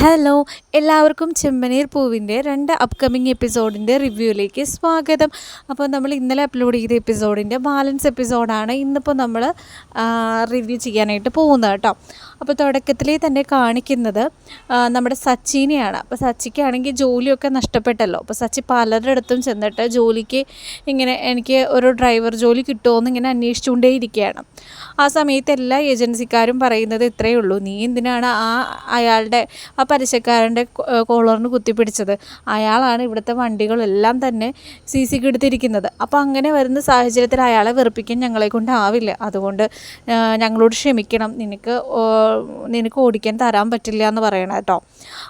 Hello എല്ലാവർക്കും ചെമ്പനീർ പൂവിന്റെ രണ്ട് അപ്കമിങ് എപ്പിസോഡിന്റെ റിവ്യൂയിലേക്ക് സ്വാഗതം. അപ്പോൾ നമ്മൾ ഇന്നലെ അപ്ലോഡ് ചെയ്ത എപ്പിസോഡിന്റെ ബാലൻസ് എപ്പിസോഡാണ് ഇന്നിപ്പോൾ നമ്മൾ റിവ്യൂ ചെയ്യാനായിട്ട് പോകുന്നത് കേട്ടോ. അപ്പോൾ തുടക്കത്തിലേ തന്നെ കാണിക്കുന്നത് നമ്മുടെ സച്ചിനെയാണ്. അപ്പോൾ സച്ചിക്കാണെങ്കിൽ ജോലിയൊക്കെ നഷ്ടപ്പെട്ടല്ലോ. അപ്പോൾ സച്ചി പലരുടെ അടുത്തും ചെന്നിട്ട് ജോലിക്ക് ഇങ്ങനെ എനിക്ക് ഒരു ഡ്രൈവർ ജോലി കിട്ടുമോ എന്ന് ഇങ്ങനെ അന്വേഷിച്ചുകൊണ്ടേയിരിക്കുകയാണ് ആ സമയത്ത് എല്ലാ ഏജൻസിക്കാരും പറയുന്നത് ഇത്രയേ ഉള്ളൂ. നീ എന്തിനാണ് ആ അയാളുടെ ആ പലിശക്കാരന്റെ കോളറിന് കുത്തിപ്പിടിച്ചത്. അയാളാണ് ഇവിടുത്തെ വണ്ടികളെല്ലാം തന്നെ സി സിക്ക് എടുത്തിരിക്കുന്നത്. അപ്പോൾ അങ്ങനെ വരുന്ന സാഹചര്യത്തിൽ അയാളെ വെറുപ്പിക്കാൻ ഞങ്ങളെ കൊണ്ടാവില്ല അതുകൊണ്ട് ഞങ്ങളോട് ക്ഷമിക്കണം. നിനക്ക് നിനക്ക് ഓടിക്കാൻ തരാൻ പറ്റില്ല എന്ന് പറയണം കേട്ടോ.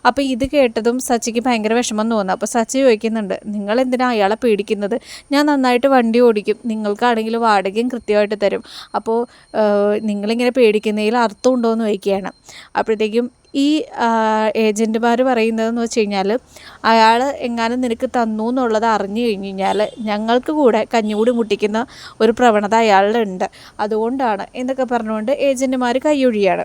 അപ്പോൾ ഇത് കേട്ടതും സച്ചിക്ക് ഭയങ്കര വിഷമം തോന്നുന്നു. അപ്പോൾ സച്ചി ചോദിക്കുന്നുണ്ട് നിങ്ങൾ എന്തിനാണ് അയാളെ പേടിക്കുന്നത്? ഞാൻ നന്നായിട്ട് വണ്ടി ഓടിക്കും. നിങ്ങൾക്കാണെങ്കിൽ വാടകയും കൃത്യമായിട്ട് തരും. അപ്പോൾ നിങ്ങളിങ്ങനെ പേടിക്കുന്നതിൽ അർത്ഥമുണ്ടോ എന്ന് ചോദിക്കുകയാണ്. അപ്പോഴത്തേക്കും ഈ ഏജന്റുമാർ പറയുന്നതെന്ന് വെച്ച് കഴിഞ്ഞാൽ അയാൾ എങ്ങാനും നിനക്ക് തന്നു എന്നുള്ളത് അറിഞ്ഞു കഴിഞ്ഞ് കഴിഞ്ഞാൽ ഞങ്ങൾക്ക് കൂടെ കഞ്ഞികൂടി മുട്ടിക്കുന്ന ഒരു പ്രവണത അയാളുടെ ഉണ്ട്. അതുകൊണ്ടാണ് എന്നൊക്കെ പറഞ്ഞുകൊണ്ട് ഏജന്റുമാർ കൈയൊഴിയാണ്.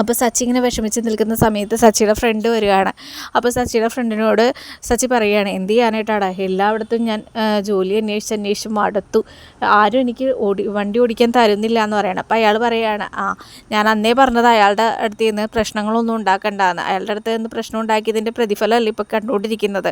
അപ്പോൾ സച്ചി ഇങ്ങനെ വിഷമിച്ച് നിൽക്കുന്ന സമയത്ത് സച്ചിയുടെ ഫ്രണ്ട് വരികയാണ് അപ്പോൾ സച്ചിയുടെ ഫ്രണ്ടിനോട് സച്ചി പറയുകയാണ് എന്ത് ചെയ്യാനായിട്ടാടാ? എല്ലായിടത്തും ഞാൻ ജോലി അന്വേഷിച്ച് അന്വേഷിച്ച് മടുത്തു. ആരും എനിക്ക് ഓടി വണ്ടി ഓടിക്കാൻ തരുന്നില്ല എന്ന് പറയണം. അപ്പോൾ അയാൾ പറയുകയാണ് ആ ഞാൻ അന്നേ പറഞ്ഞത് അയാളുടെ അടുത്ത് നിന്ന് പ്രശ്നങ്ങളൊന്നും ഉണ്ടാക്കണ്ടെന്ന്. അയാളുടെ അടുത്ത് നിന്ന് പ്രശ്നം ഉണ്ടാക്കിയതിന്റെ പ്രതിഫലമല്ല ഇപ്പോൾ കണ്ടുകൊണ്ടിരിക്കുന്നത്?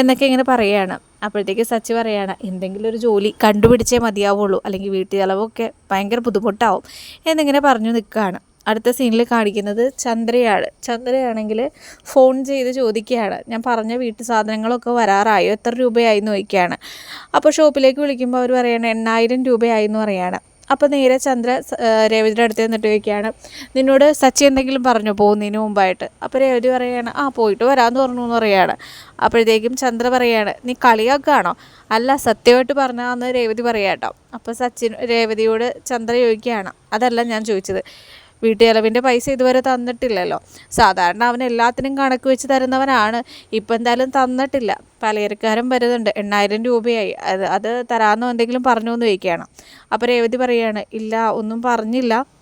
എന്നൊക്കെ ഇങ്ങനെ പറയുകയാണ് അപ്പോഴത്തേക്ക് സച്ചി പറയാണ് എന്തെങ്കിലും ഒരു ജോലി കണ്ടുപിടിച്ചേ മതിയാവുള്ളൂ. അല്ലെങ്കിൽ വീട്ടിൽ ചിലവൊക്കെ ഭയങ്കര ബുദ്ധിമുട്ടാവും. എന്നിങ്ങനെ പറഞ്ഞു നിൽക്കുകയാണ്. അടുത്ത സീനിൽ കാണിക്കുന്നത് ചന്ദ്രയാണ്. ചന്ദ്രയാണെങ്കിൽ ഫോൺ ചെയ്ത് ചോദിക്കുകയാണ്. ഞാൻ പറഞ്ഞ വീട്ടു സാധനങ്ങളൊക്കെ വരാറായോ? എത്ര രൂപയായി ചോദിക്കുകയാണ്. അപ്പോൾ ഷോപ്പിലേക്ക് വിളിക്കുമ്പോൾ അവർ പറയണ എണ്ണായിരം രൂപയായി എന്ന് പറയാണ്. അപ്പോൾ നേരെ ചന്ദ്ര രേവതിയുടെ അടുത്ത് നിന്നിട്ട് ചോദിക്കുകയാണ് നിന്നോട് സച്ചി എന്തെങ്കിലും പറഞ്ഞു പോകുന്നതിന് മുമ്പായിട്ട്? അപ്പോൾ രേവതി പറയുകയാണ് ആ പോയിട്ട് വരാമെന്ന് പറഞ്ഞു എന്ന് പറയുകയാണ് അപ്പോഴത്തേക്കും ചന്ദ്ര പറയുകയാണ് നീ കളിയാക്കുകയാണോ? അല്ല സത്യമായിട്ട് പറഞ്ഞാന്ന് രേവതി പറയാട്ടോ അപ്പോൾ സച്ചിൻ രേവതിയോട് ചന്ദ്ര ചോദിക്കുകയാണ് അതല്ല ഞാൻ ചോദിച്ചത്. വീട്ടുചെലവിന്റെ പൈസ ഇതുവരെ തന്നിട്ടില്ലല്ലോ. സാധാരണ അവൻ എല്ലാത്തിനും കണക്ക് വെച്ച് തരുന്നവനാണ്. ഇപ്പം എന്തായാലും തന്നിട്ടില്ല. പലചരക്കാരൻ വരുന്നുണ്ട്. എണ്ണായിരം രൂപയായി. അത് അത് തരാമെന്നോ എന്തെങ്കിലും പറഞ്ഞു എന്ന് ചോദിക്കുകയാണ്. അപ്പോൾ രേവതി പറയുകയാണ് ഇല്ല ഒന്നും പറഞ്ഞില്ല.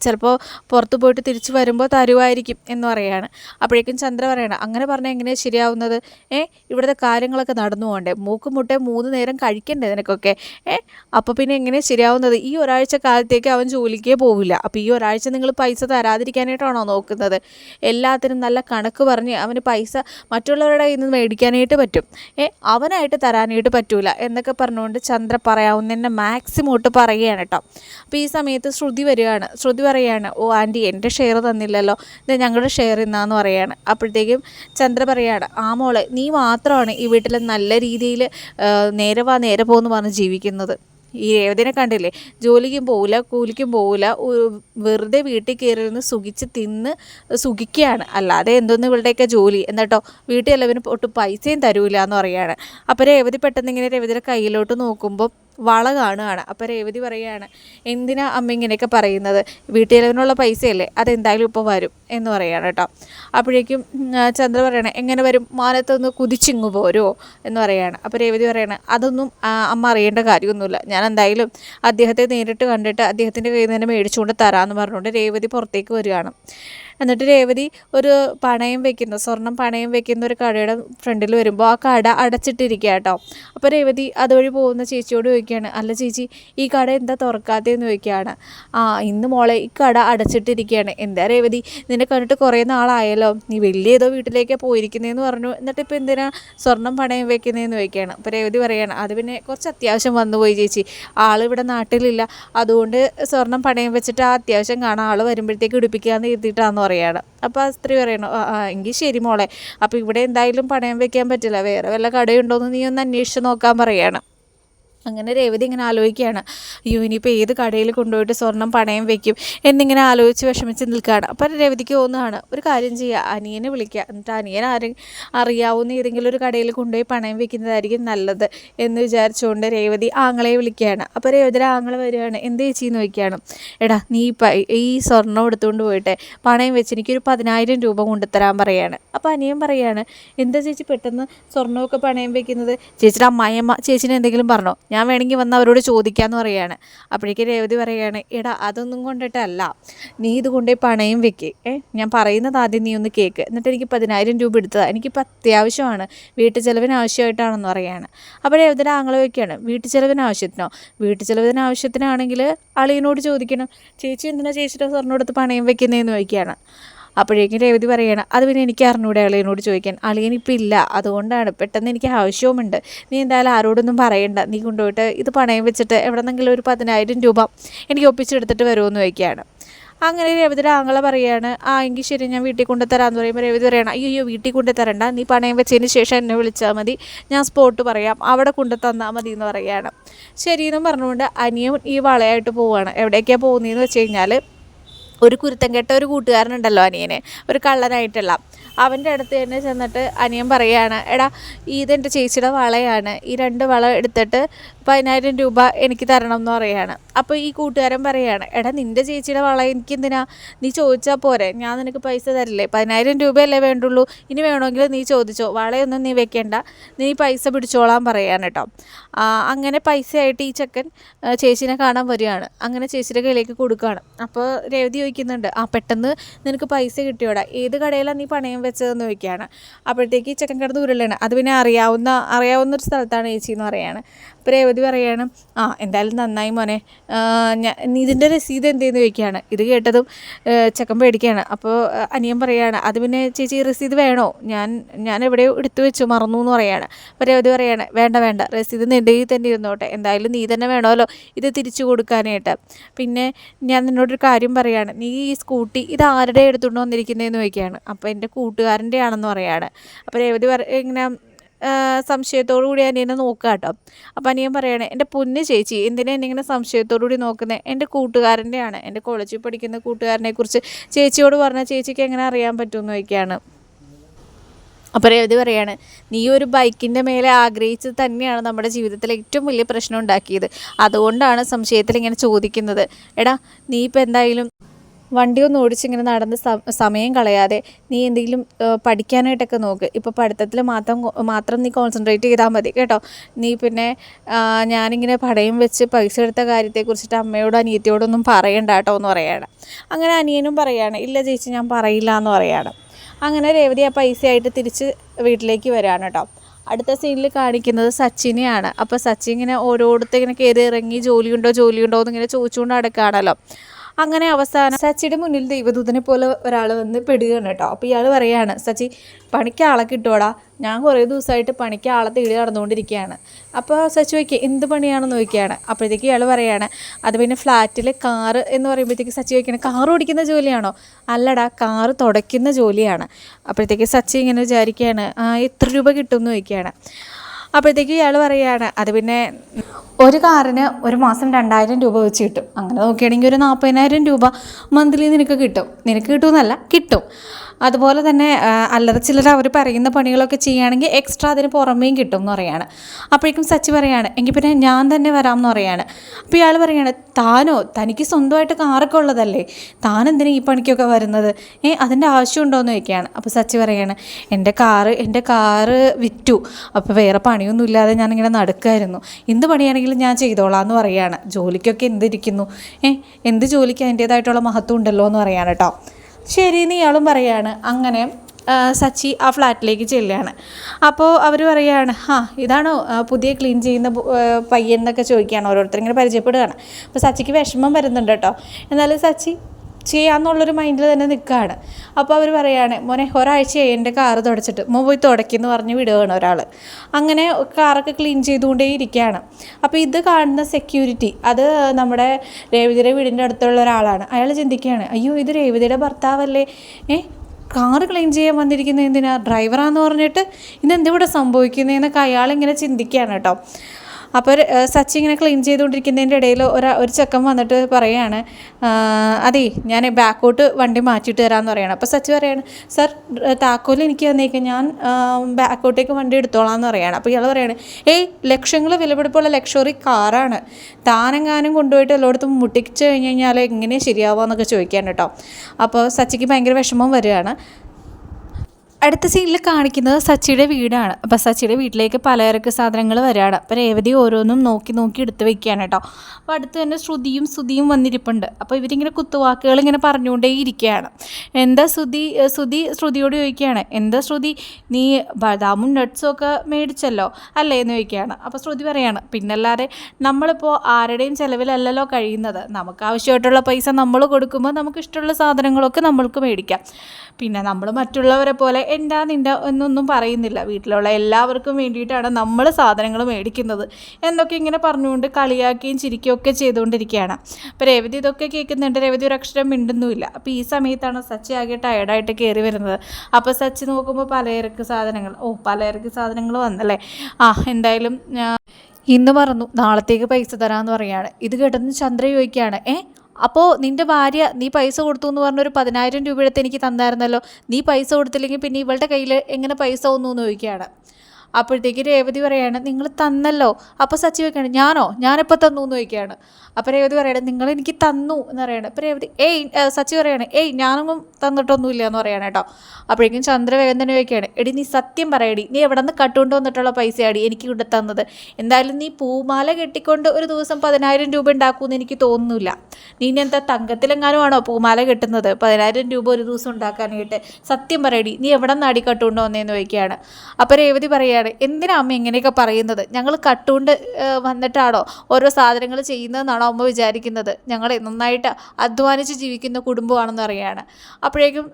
ചിലപ്പോൾ പുറത്ത് പോയിട്ട് തിരിച്ചു വരുമ്പോൾ തരുമായിരിക്കും എന്ന് പറയാണ്. അപ്പോഴേക്കും ചന്ദ്ര പറയണം അങ്ങനെ പറഞ്ഞാൽ എങ്ങനെയാണ് ശരിയാവുന്നത്? ഏ ഇവിടുത്തെ കാര്യങ്ങളൊക്കെ നടന്നു പോകണ്ടേ? മൂക്കും മൂന്ന് നേരം കഴിക്കണ്ടേ നിനക്കൊക്കെ? ഏ അപ്പോൾ പിന്നെ എങ്ങനെയാണ് ശരിയാവുന്നത്? ഈ ഒരാഴ്ച കാലത്തേക്ക് അവൻ ജോലിക്കേ പോവില്ല. അപ്പോൾ ഈ ഒരാഴ്ച നിങ്ങൾ പൈസ തരാതിരിക്കാനായിട്ടാണോ നോക്കുന്നത്? എല്ലാത്തിനും നല്ല കണക്ക് പറഞ്ഞ് അവന് പൈസ മറ്റുള്ളവരുടെ കയ്യിൽ നിന്ന് മേടിക്കാനായിട്ട് പറ്റും. ഏ അവനായിട്ട് തരാനായിട്ട് പറ്റൂല. എന്നൊക്കെ പറഞ്ഞുകൊണ്ട് ചന്ദ്ര പറയാവുന്നതിന്റെ മാക്സിമം ഇട്ട് പറയുകയാണ് കേട്ടോ. അപ്പോൾ ഈ സമയത്ത് ശ്രുതി വരികയാണ് ശ്രുതി പറയാണ് ഓ ആന്റി എന്റെ ഷെയർ തന്നില്ലല്ലോ. ഇത് ഞങ്ങളുടെ ഷെയർ ഇന്നാന്ന് പറയാണ്. അപ്പോഴത്തേക്കും ചന്ദ്ര പറയാണ് ആ മോളെ നീ മാത്രമാണ് ഈ വീട്ടിൽ നല്ല രീതിയിൽ നേരെ വാ നേരെ പോകുമെന്ന് പറഞ്ഞ് ജീവിക്കുന്നത്. ഈ രേവതിനെ കണ്ടില്ലേ? ജോലിക്കും പോവില്ല കൂലിക്കും പോവില്ല വെറുതെ വീട്ടിൽ കയറിയിരുന്ന് സുഖിച്ച് തിന്ന് സുഖിക്കുകയാണ്. അല്ലാതെ എന്തോന്ന് ഇവളുടെയൊക്കെ ജോലി? എന്നിട്ടോ വീട്ടിൽ എല്ലാവരും ഒട്ടും പൈസയും തരൂല എന്ന് പറയുകയാണ് അപ്പോൾ രേവതി പെട്ടെന്ന് ഇങ്ങനെ രേവതിയുടെ കയ്യിലോട്ട് നോക്കുമ്പോൾ വള കാണുകയാണ്. അപ്പോൾ രേവതി പറയുകയാണ് എന്തിനാ അമ്മ ഇങ്ങനെയൊക്കെ പറയുന്നത്? വീട്ടിൽ ചെലവിനുള്ള പൈസയല്ലേ? അതെന്തായാലും ഇപ്പോൾ വരും എന്ന് പറയുകയാണ് കേട്ടോ. അപ്പോഴേക്കും ചന്ദ്ര പറയണേ എങ്ങനെ വരും? മാനത്തൊന്ന് കുതിച്ചിങ്ങ് പോരുമോ എന്ന് പറയുകയാണ്. അപ്പോൾ രേവതി പറയണേ അതൊന്നും അമ്മ അറിയേണ്ട കാര്യമൊന്നുമില്ല. ഞാൻ എന്തായാലും അദ്ദേഹത്തെ നേരിട്ട് കണ്ടിട്ട് അദ്ദേഹത്തിന്റെ കയ്യിൽ നിന്ന് തന്നെ മേടിച്ചുകൊണ്ട് തരാമെന്ന് പറഞ്ഞുകൊണ്ട് രേവതി പുറത്തേക്ക് വരികയാണ്. എന്നിട്ട് രേവതി ഒരു പണയം വെക്കുന്ന സ്വർണം പണയം വെക്കുന്ന ഒരു കടയുടെ ഫ്രണ്ടിൽ വരുമ്പോൾ ആ കട അടച്ചിട്ടിരിക്കുക കേട്ടോ. അപ്പോൾ രേവതി അതുവഴി പോകുന്ന ചേച്ചിയോട് ചോദിക്കുകയാണ് അല്ല ചേച്ചി ഈ കട എന്താ തുറക്കാത്തതെന്ന് ചോദിക്കുകയാണ്. ആ ഇന്ന് മോളെ ഈ കട അടച്ചിട്ടിരിക്കുകയാണ് എന്താ രേവതി നിന്നെ കണ്ടിട്ട് കുറേ നാളായല്ലോ നീ വലിയ ഏതോ വീട്ടിലേക്കാണ് പോയിരിക്കുന്നതെന്ന് പറഞ്ഞു. എന്നിട്ട് ഇപ്പോൾ എന്തിനാ സ്വർണം പണയം വെക്കുന്നതെന്ന് ചോദിക്കുകയാണ്. അപ്പോൾ രേവതി പറയുകയാണ് അത് പിന്നെ കുറച്ച് അത്യാവശ്യം വന്നുപോയി ചേച്ചി. ആളിവിടെ നാട്ടിലില്ല. അതുകൊണ്ട് സ്വർണം പണയം വെച്ചിട്ട് ആ അത്യാവശ്യം കാണാൻ ആൾ വരുമ്പോഴത്തേക്ക് ഇടിപ്പിക്കാമെന്ന് കരുതിയിട്ടാന്ന് പറയാണ്. അപ്പോൾ ആ സ്ത്രീ പറയണു "ആ, എങ്കിൽ ശരി മോളെ. അപ്പോൾ ഇവിടെ എന്തായാലും പണയം വെക്കാൻ പറ്റില്ല. വേറെ വല്ല കടയുണ്ടോയെന്ന് നീ ഒന്ന് അന്വേഷിച്ച് നോക്കാൻ പറയാണ്. അങ്ങനെ രേവതി ഇങ്ങനെ ആലോചിക്കുകയാണ്. അയ്യോ ഇനിയിപ്പോൾ ഏത് കടയിൽ കൊണ്ടുപോയിട്ട് സ്വർണം പണയം വെക്കും? എന്നിങ്ങനെ ആലോചിച്ച് വിഷമിച്ച് നിൽക്കുകയാണ്. അപ്പം രേവതിക്ക് തോന്നുകയാണ് ഒരു കാര്യം ചെയ്യുക അനിയനെ വിളിക്കുക എന്നിട്ട് അനിയൻ ആരും അറിയാവുന്ന ഏതെങ്കിലും ഒരു കടയിൽ കൊണ്ടുപോയി പണയം വെക്കുന്നതായിരിക്കും നല്ലത്. എന്ന് വിചാരിച്ചുകൊണ്ട് രേവതി ആങ്ങളെ വിളിക്കുകയാണ്. അപ്പോൾ രേവതിയുടെ ആങ്ങളെ വരികയാണ്. എന്ത് ചേച്ചി? എന്ന് ചോദിക്കുകയാണ്. എടാ നീ ഈ സ്വർണം എടുത്തുകൊണ്ട് പോയിട്ട് പണയം വെച്ച് എനിക്കൊരു പതിനായിരം രൂപ കൊണ്ടുതരാൻ പറയുകയാണ് അപ്പോൾ അനിയൻ പറയുകയാണ് എന്താ ചേച്ചി പെട്ടെന്ന് സ്വർണമൊക്കെ പണയം വെക്കുന്നത്? ചേച്ചിയുടെ അമ്മായിയമ്മ ചേച്ചിനെ എന്തെങ്കിലും പറഞ്ഞോ? ഞാൻ വേണമെങ്കിൽ വന്ന് അവരോട് ചോദിക്കാമെന്ന് പറയുകയാണ് അപ്പോഴേക്കും രേവതി പറയുകയാണ് എടാ അതൊന്നും കൊണ്ടിട്ടല്ല. നീ ഇത് കൊണ്ടുപോയി പണയം വെക്ക്. ഏ ഞാൻ പറയുന്നത് ആദ്യം നീ ഒന്ന് കേക്ക്. എന്നിട്ട് എനിക്ക് പതിനായിരം രൂപ എടുത്തതാണ് എനിക്കിപ്പോൾ അത്യാവശ്യമാണ്. വീട്ടു ചിലവിന് ആവശ്യമായിട്ടാണെന്ന് പറയുകയാണ് അപ്പോൾ രേവതിയുടെ ആങ്ങളെ വയ്ക്കുകയാണ് വീട്ടു ചിലവിന് ആവശ്യത്തിനോ? വീട്ടു ചിലവിന് ആവശ്യത്തിനാണെങ്കിൽ അളിയനോട് ചോദിക്കണം. ചേച്ചി എന്തിനാ ചേച്ചിയുടെ സ്വർണം എടുത്ത് പണയം വെക്കുന്നതെന്ന് ചോദിക്കുകയാണ്. അപ്പോഴേക്കും രേവതി പറയണം അത് പിന്നെ എനിക്ക് അറിഞ്ഞൂടെ അളിയനോട് ചോദിക്കാൻ. അളിയൻ ഇപ്പം ഇല്ല. അതുകൊണ്ടാണ് പെട്ടെന്ന് എനിക്ക് ആവശ്യവുമുണ്ട്. നീ എന്തായാലും ആരോടൊന്നും പറയണ്ട. നീ കൊണ്ടുപോയിട്ട് ഇത് പണയം വെച്ചിട്ട് എവിടെന്നെങ്കിലും ഒരു പതിനായിരം രൂപ എനിക്ക് ഒപ്പിച്ചെടുത്തിട്ട് വരുമെന്ന് ചോദിക്കുകയാണ്. അങ്ങനെ രേവതിയുടെ ആങ്ങളെ പറയുകയാണ് ആ എങ്കിൽ ശരി ഞാൻ വീട്ടിൽ കൊണ്ടു തരാമെന്ന് പറയുമ്പോൾ രേവതി പറയണം അയ്യോ അയ്യോ വീട്ടിൽ കൊണ്ടു തരണ്ട നീ പണയം വെച്ചതിന് ശേഷം എന്നെ വിളിച്ചാൽ മതി. ഞാൻ സ്പോട്ട് പറയാം. അവിടെ കൊണ്ടു തന്നാൽ മതി എന്ന് പറയുകയാണ് ശരിയെന്നും പറഞ്ഞുകൊണ്ട് അനിയും ഈ വളയായിട്ട് പോവുകയാണ് എവിടേക്കാണ് പോകുന്നതെന്ന് വെച്ച് കഴിഞ്ഞാൽ ഒരു കുരുത്തം കെട്ട ഒരു കൂട്ടുകാരനുണ്ടല്ലോ അനിയനെ ഒരു കള്ളനായിട്ടുള്ള. അവന്റെ അടുത്ത് തന്നെ ചെന്നിട്ട് അനിയൻ പറയുകയാണ് എടാ ഇതെന്റെ ചേച്ചിയുടെ വളയാണ്. ഈ രണ്ട് വള എടുത്തിട്ട് പതിനായിരം രൂപ എനിക്ക് തരണം എന്ന് പറയുകയാണ്. അപ്പോൾ ഈ കൂട്ടുകാരൻ പറയുകയാണ് എടാ നിന്റെ ചേച്ചിയുടെ വള എനിക്ക് എന്തിനാ നീ ചോദിച്ചാൽ പോരെ. ഞാൻ നിനക്ക് പൈസ തരില്ലേ? പതിനായിരം രൂപയല്ലേ വേണ്ടുള്ളൂ. ഇനി വേണമെങ്കിൽ നീ ചോദിച്ചോ. വളയൊന്നും നീ വെക്കേണ്ട. നീ പൈസ പിടിച്ചോളാൻ പറയാണ് കേട്ടോ. അങ്ങനെ പൈസയായിട്ട് ഈ ചെക്കൻ ചേച്ചിനെ കാണാൻ വരികയാണ്. അങ്ങനെ ചേച്ചിയുടെ കയ്യിലേക്ക് കൊടുക്കുകയാണ്. അപ്പോൾ രേവതി ചോദിക്കുന്നുണ്ട് ആ പെട്ടെന്ന് നിനക്ക് പൈസ കിട്ടിയോടാ? ഏത് കടയിലാണ് നീ പണയം വെച്ചതെന്ന് ചോദിക്കുകയാണ്. അപ്പോഴത്തേക്ക് ഈ ചെക്കൻ കിടന്ന് ഉരുളാണ്. അത് പിന്നെ അറിയാവുന്ന അറിയാവുന്ന ഒരു സ്ഥലത്താണ് ചേച്ചി എന്ന് പറയാണ്. അപ്പോൾ രേവതി ആ എന്തായാലും നന്നായി മോനെ. ഞാൻ ഇതിന്റെ രസീത് എന്തേന്ന് ചോദിക്കുകയാണ്. ഇത് കേട്ടതും ചെക്കൻ പേടിക്കുകയാണ്. അപ്പോൾ അനിയൻ പറയാണ് അത് പിന്നെ ചേച്ചി രസീത് വേണോ? ഞാൻ ഞാൻ എവിടെയോ എടുത്തു വെച്ചു മറന്നു എന്ന് പറയാണ്. അപ്പോൾ രേവതി വേണ്ട വേണ്ട രസീത് നിന്റെ കയ്യിൽ തന്നെ ഇരുന്നോട്ടെ. എന്തായാലും നീ തന്നെ വേണമല്ലോ ഇത് തിരിച്ചു കൊടുക്കാനായിട്ട്. പിന്നെ ഞാൻ നിന്നോടൊരു കാര്യം പറയാണ് നീ ഈ സ്കൂട്ടി ഇത് ആരുടെ എടുത്തുകൊണ്ട് വന്നിരിക്കുന്നതെന്ന് ചോദിക്കുകയാണ്. അപ്പോൾ എന്റെ കൂട്ടുകാരന്റെ ആണെന്ന് പറയാണ്. അപ്പോൾ രേവതി പറ ഇങ്ങനെ സംശയത്തോടു കൂടി അനിയനെ നോക്കുക കേട്ടോ. അപ്പം അനിയൻ പറയണേ എന്റെ പൊന്ന് ചേച്ചി എന്തിനാ എന്നെ ഇങ്ങനെ സംശയത്തോടു കൂടി നോക്കുന്നത് എന്റെ കൂട്ടുകാരന്റെയാണ്. എന്റെ കോളേജിൽ പഠിക്കുന്ന കൂട്ടുകാരനെക്കുറിച്ച് ചേച്ചിയോട് പറഞ്ഞാൽ ചേച്ചിക്ക് എങ്ങനെ അറിയാൻ പറ്റുമെന്ന് ചോദിക്കുകയാണ്. അപ്പോൾ രേവതി പറയാണ് നീ ഒരു ബൈക്കിന്റെ മേലെ ആഗ്രഹിച്ച് തന്നെയാണ് നമ്മുടെ ജീവിതത്തിൽ ഏറ്റവും വലിയ പ്രശ്നം ഉണ്ടാക്കിയത്. അതുകൊണ്ടാണ് സംശയത്തിൽ ഇങ്ങനെ ചോദിക്കുന്നത്. എടാ നീ ഇപ്പം എന്തായാലും വണ്ടി ഒന്ന് ഓടിച്ചിങ്ങനെ നടന്ന് സമയം കളയാതെ നീ എന്തെങ്കിലും പഠിക്കാനായിട്ടൊക്കെ നോക്ക്. ഇപ്പോൾ പഠിത്തത്തിൽ മാത്രം മാത്രം നീ കോൺസെൻട്രേറ്റ് ചെയ്താൽ മതി കേട്ടോ. നീ പിന്നെ ഞാനിങ്ങനെ പടയം വെച്ച് പൈസ എടുത്ത കാര്യത്തെക്കുറിച്ചിട്ട് അമ്മയോടും അനിയത്തിയോടൊന്നും പറയണ്ട കേട്ടോ എന്ന് പറയാണ്. അങ്ങനെ അനിയനും പറയാണ് ഇല്ല ചേച്ചി ഞാൻ പറയില്ല എന്ന് പറയാണ്. അങ്ങനെ രേവതി ആ പൈസയായിട്ട് തിരിച്ച് വീട്ടിലേക്ക് വരികയാണ് കേട്ടോ. അടുത്ത സീനിൽ കാണിക്കുന്നത് സച്ചിനെയാണ്. അപ്പോൾ സച്ചിൻ ഇങ്ങനെ ഓരോരുത്തർ ഇങ്ങനെ കയറി ഇറങ്ങി ജോലിയുണ്ടോ ജോലിയുണ്ടോ? എന്നിങ്ങനെ ചോദിച്ചുകൊണ്ട് നടക്കുകയാണല്ലോ. അങ്ങനെ അവസാനം സച്ചിയുടെ മുന്നിൽ ദൈവദൂതനെ പോലെ ഒരാൾ വന്ന് പെടുകയാണ് കേട്ടോ. അപ്പോൾ ഇയാൾ പറയാണ് സച്ചി പണിക്ക് ആളെ കിട്ടുവാടാ ഞാൻ കുറേ ദിവസമായിട്ട് പണിക്ക് ആളെ തേടി നടന്നുകൊണ്ടിരിക്കുകയാണ്. അപ്പോൾ സച്ചി വയ്ക്കുക എന്ത് പണിയാണെന്ന് നോക്കിയാണ് അപ്പോഴത്തേക്ക് ഇയാൾ പറയാണ് അത് പിന്നെ ഫ്ലാറ്റിൽ കാറ് എന്ന് പറയുമ്പോഴത്തേക്ക് സച്ചി ചോദിക്കണം കാർ ഓടിക്കുന്ന ജോലിയാണോ? അല്ലടാ കാറ് തുടയ്ക്കുന്ന ജോലിയാണ്. അപ്പോഴത്തേക്ക് സച്ചി ഇങ്ങനെ വിചാരിക്കുകയാണ് "ആ, എത്ര രൂപ കിട്ടും? എന്ന് ചോദിക്കുകയാണ്. അപ്പോഴത്തേക്ക് ഇയാൾ പറയുകയാണ് അത് പിന്നെ ഒരു കാറിന് ഒരു മാസം രണ്ടായിരം രൂപ വെച്ച് കിട്ടും. അങ്ങനെ നോക്കുകയാണെങ്കിൽ ഒരു നാൽപ്പതിനായിരം രൂപ മന്ത്ലി നിനക്ക് കിട്ടും. നിനക്ക് കിട്ടുമെന്നല്ല കിട്ടും. അതുപോലെ തന്നെ അല്ലറ ചിലർ അവർ പറയുന്ന പണികളൊക്കെ ചെയ്യുകയാണെങ്കിൽ എക്സ്ട്രാ അതിന് പുറമേയും കിട്ടും എന്ന് പറയാണ്. അപ്പോഴേക്കും സച്ചി പറയാണ് എങ്കിൽ പിന്നെ ഞാൻ തന്നെ വരാം എന്ന് പറയാണ്. അപ്പോൾ ഇയാൾ പറയാണ് താനോ തനിക്ക് സ്വന്തമായിട്ട് കാറൊക്കെ ഉള്ളതല്ലേ? താൻ എന്തിനാ ഈ പണിക്കൊക്കെ വരുന്നത്? ഏ അതിന്റെ ആവശ്യമുണ്ടോ എന്ന് ചോദിക്കുകയാണ്. അപ്പോൾ സച്ചി പറയാണ് എന്റെ കാറ് എന്റെ കാറ് വിറ്റു. അപ്പോൾ വേറെ പണിയൊന്നും ഇല്ലാതെ ഞാനിങ്ങനെ നടക്കുമായിരുന്നു എന്ത് പണിയാണെങ്കിലും ഞാൻ ചെയ്തോളാം എന്ന് പറയുകയാണ് ജോലിക്കൊക്കെ എന്തിരിക്കുന്നു? ഏ എന്ത് ജോലിക്ക് അതിന്റേതായിട്ടുള്ള മഹത്വം ഉണ്ടല്ലോ എന്ന് പറയാണ് കേട്ടോ. ശരി എന്ന് ഇയാളും പറയാണ്. അങ്ങനെ സച്ചി ആ ഫ്ലാറ്റിലേക്ക് ചെല്ലുകയാണ്. അപ്പോൾ അവർ പറയുകയാണ് ആ ഇതാണോ പുതിയ ക്ലീൻ ചെയ്യുന്ന പയ്യെന്നൊക്കെ ചോദിക്കുകയാണ്. ഓരോരുത്തർ ഇങ്ങനെ പരിചയപ്പെടുകയാണ്. അപ്പോൾ സച്ചിക്ക് വിഷമം വരുന്നുണ്ട് കേട്ടോ. എന്നാലും സച്ചി ചെയ്യാന്നുള്ളൊരു മൈൻഡിൽ തന്നെ നിൽക്കുകയാണ്. അപ്പോൾ അവർ പറയുകയാണ് മോനെ ഒരാഴ്ചയായി എന്റെ കാറ് തുടച്ചിട്ട്. മോ പോയി തുടയ്ക്കുന്നു പറഞ്ഞ് വിടുകയാണ് ഒരാൾ അങ്ങനെ കാറൊക്കെ ക്ലീൻ ചെയ്തുകൊണ്ടേ ഇരിക്കുകയാണ്. അപ്പോൾ ഇത് കാണുന്ന സെക്യൂരിറ്റി അത് നമ്മുടെ രേവതിയുടെ വീടിന്റെ അടുത്തുള്ള ഒരാളാണ്. അയാൾ ചിന്തിക്കുകയാണ് അയ്യോ ഇത് രേവതിയുടെ ഭർത്താവല്ലേ? ഏ കാറ് ക്ലീൻ ചെയ്യാൻ വന്നിരിക്കുന്നത് എന്തിനാ? ഡ്രൈവറാന്ന് പറഞ്ഞിട്ട് ഇന്ന് എന്തിവിടെ സംഭവിക്കുന്നതെന്നൊക്കെ അയാളിങ്ങനെ ചിന്തിക്കുകയാണ് കേട്ടോ. അപ്പോൾ സച്ചി ഇങ്ങനെ ക്ലീൻ ചെയ്തുകൊണ്ടിരിക്കുന്നതിന്റെ ഇടയിൽ ഒരു ഒരു ചെക്കൻ വന്നിട്ട് പറയാണ് അതെ ഞാൻ ബാക്കോട്ട് വണ്ടി മാറ്റിയിട്ട് തരാമെന്ന് പറയണം അപ്പോൾ സച്ചി പറയാണ് സർ താക്കോൽ എനിക്ക് തന്നേക്കാം ഞാൻ ബാക്കോട്ടേക്ക് വണ്ടി എടുത്തോളാം എന്ന് പറയാണ് അപ്പോൾ ഇയാൾ പറയാണ് ഏയ് ലക്ഷങ്ങൾ വിലപിടിപ്പുള്ള ലക്ഷറി കാറാണ്. താനെങ്ങാനും കൊണ്ടുപോയിട്ട് എല്ലായിടത്തും മുട്ടിച്ച് കഴിഞ്ഞ് കഴിഞ്ഞാൽ എങ്ങനെ ശരിയാവുക എന്നൊക്കെ ചോദിക്കാൻ കേട്ടോ. അപ്പോൾ സച്ചിക്ക് ഭയങ്കര വിഷമം വരികയാണ്. അടുത്ത സീനിൽ കാണിക്കുന്നത് സച്ചിയുടെ വീടാണ്. അപ്പോൾ സച്ചിയുടെ വീട്ടിലേക്ക് പലചരക്ക് സാധനങ്ങൾ വരാണ്. അപ്പോൾ രേവതി ഓരോന്നും നോക്കി നോക്കി എടുത്ത് വെക്കുകയാണ് കേട്ടോ അപ്പോൾ അടുത്ത് തന്നെ ശ്രുതിയും ശ്രുതിയും വന്നിരിപ്പുണ്ട്. അപ്പോൾ ഇവരിങ്ങനെ കുത്തുവാക്കുകൾ ഇങ്ങനെ പറഞ്ഞുകൊണ്ടേ ഇരിക്കുകയാണ് എന്താ ശ്രുതി ശ്രുതി ശ്രുതിയോട് ചോദിക്കുകയാണ്. എന്താ ശ്രുതി നീ ബദാമും നട്ട്സും ഒക്കെ മേടിച്ചല്ലോ അല്ലേ എന്ന് ചോദിക്കുകയാണ്. അപ്പോൾ ശ്രുതി പറയാണ് പിന്നല്ലാതെ നമ്മളിപ്പോൾ ആരുടെയും ചിലവിലല്ലല്ലോ കഴിയുന്നത്. നമുക്ക് ആവശ്യമായിട്ടുള്ള പൈസ നമ്മൾ കൊടുക്കുമ്പോൾ നമുക്ക് ഇഷ്ടമുള്ള സാധനങ്ങളൊക്കെ നമ്മൾക്ക് മേടിക്കാം. പിന്നെ നമ്മൾ മറ്റുള്ളവരെ പോലെ എന്താ നിന്റെ എന്നൊന്നും പറയുന്നില്ല. വീട്ടിലുള്ള എല്ലാവർക്കും വേണ്ടിയിട്ടാണ് നമ്മൾ സാധനങ്ങൾ മേടിക്കുന്നത്. എന്നൊക്കെ ഇങ്ങനെ പറഞ്ഞുകൊണ്ട് കളിയാക്കുകയും ചിരിക്കുകയും ഒക്കെ ചെയ്തുകൊണ്ടിരിക്കുകയാണ്. അപ്പോൾ രേവതി ഇതൊക്കെ കേൾക്കുന്നുണ്ട്. രേവതി ഒരു അക്ഷരം മിണ്ടുന്നുമില്ല. അപ്പോൾ ഈ സമയത്താണ് സച്ചി ആകെ ടയർഡായിട്ട് കയറി വരുന്നത്. അപ്പോൾ സച്ചി നോക്കുമ്പോൾ പലചരക്ക് സാധനങ്ങൾ. ഓ പലചരക്ക് സാധനങ്ങൾ വന്നല്ലേ? ആ എന്തായാലും ഇന്ന് പറഞ്ഞു നാളത്തേക്ക് പൈസ തരാമെന്ന് പറയാണ്. ഇത് കേട്ടെന്ന് ചന്ദ്ര ചോദിക്കുകയാണ്. ഏ അപ്പോൾ നിന്റെ ഭാര്യ നീ പൈസ കൊടുത്തു എന്ന് പറഞ്ഞൊരു പതിനായിരം രൂപയുടെ എനിക്ക് തന്നായിരുന്നല്ലോ. നീ പൈസ കൊടുത്തില്ലെങ്കിൽ പിന്നെ ഇവളുടെ കയ്യിൽ എങ്ങനെ പൈസ ഒന്നു എന്ന് ചോദിക്കുകയാണ്. അപ്പോഴത്തേക്ക് രേവതി പറയാണ് നിങ്ങൾ തന്നല്ലോ. അപ്പോൾ സച്ചി വെക്കാണ് ഞാനോ? ഞാനിപ്പോൾ തന്നു എന്ന് ചോദിക്കുകയാണ് അപ്പോൾ രേവതി പറയാണ് നിങ്ങൾ എനിക്ക് തന്നു എന്ന് പറയാണ്. അപ്പോൾ രേവതി ഏയ് സച്ചി പറയാണ് ഏയ് ഞാനൊന്നും തന്നിട്ടൊന്നുമില്ല എന്ന് പറയാണ് കേട്ടോ. അപ്പോഴേക്കും ചന്ദ്രവേഗം തന്നെ ചോദിക്കുകയാണ് എടി നീ സത്യം പറയടി നീ എവിടെ നിന്ന് കട്ടുകൊണ്ട് വന്നിട്ടുള്ള പൈസയാടി എനിക്ക് ഇവിടെ തന്നത്. എന്തായാലും നീ പൂമാല കെട്ടിക്കൊണ്ട് ഒരു ദിവസം പതിനായിരം രൂപ ഉണ്ടാക്കുമെന്ന് എനിക്ക് തോന്നുന്നില്ല. നീ എന്താ തങ്കത്തിലെങ്ങാനും ആണോ പൂമാല കെട്ടുന്നത്? പതിനായിരം രൂപ ഒരു ദിവസം ഉണ്ടാക്കാനായിട്ട് സത്യം പറയടി നീ എവിടെ നിന്ന് അടി കട്ടുകൊണ്ട് വന്നേന്ന് ചോദിക്കുകയാണ് അപ്പോൾ രേവതി പറയാണ് എന്തിനാ അമ്മ ഇങ്ങനെയൊക്കെ പറയുന്നത്? ഞങ്ങൾ കട്ടുകൊണ്ട് വന്നിട്ടാണോ ഓരോ സാധനങ്ങൾ ചെയ്യുന്നതെന്നാണോ അമ്മ വിചാരിക്കുന്നത്? ഞങ്ങൾ നന്നായിട്ട് അധ്വാനിച്ച് ജീവിക്കുന്ന കുടുംബമാണെന്ന് അറിയാണ്. അപ്പോഴേക്കും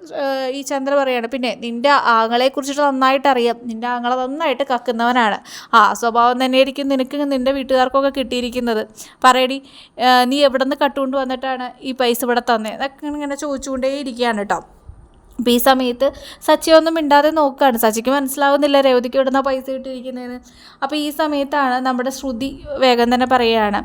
ഈ ചന്ദ്ര പറയാണ് പിന്നെ നിന്റെ ആങ്ങളെക്കുറിച്ചിട്ട് നന്നായിട്ട് അറിയാം നിന്റെ ആങ്ങളെ നന്നായിട്ട് കക്കുന്നവനാണ്. ആ സ്വഭാവം തന്നെയായിരിക്കും നിനക്ക് നിന്റെ വീട്ടുകാർക്കൊക്കെ കിട്ടിയിരിക്കുന്നത്. പറയടി നീ എവിടെ നിന്ന് കട്ടുകൊണ്ട് വന്നിട്ടാണ് ഈ പൈസ ഇവിടെ തന്നെ? എന്നൊക്കെ ഇങ്ങനെ ചോദിച്ചുകൊണ്ടേ ഇരിക്കുകയാണ് കേട്ടോ. അപ്പോൾ ഈ സമയത്ത് സച്ചി ഒന്നും മിണ്ടാതെ നോക്കുകയാണ് സച്ചിക്ക് മനസ്സിലാവുന്നില്ല രേവതിക്ക് ഇവിടുന്ന പൈസ കിട്ടിയിരിക്കുന്നതെന്ന് അപ്പോൾ ഈ സമയത്താണ് നമ്മുടെ ശ്രുതി വേഗം തന്നെ പറയുകയാണ്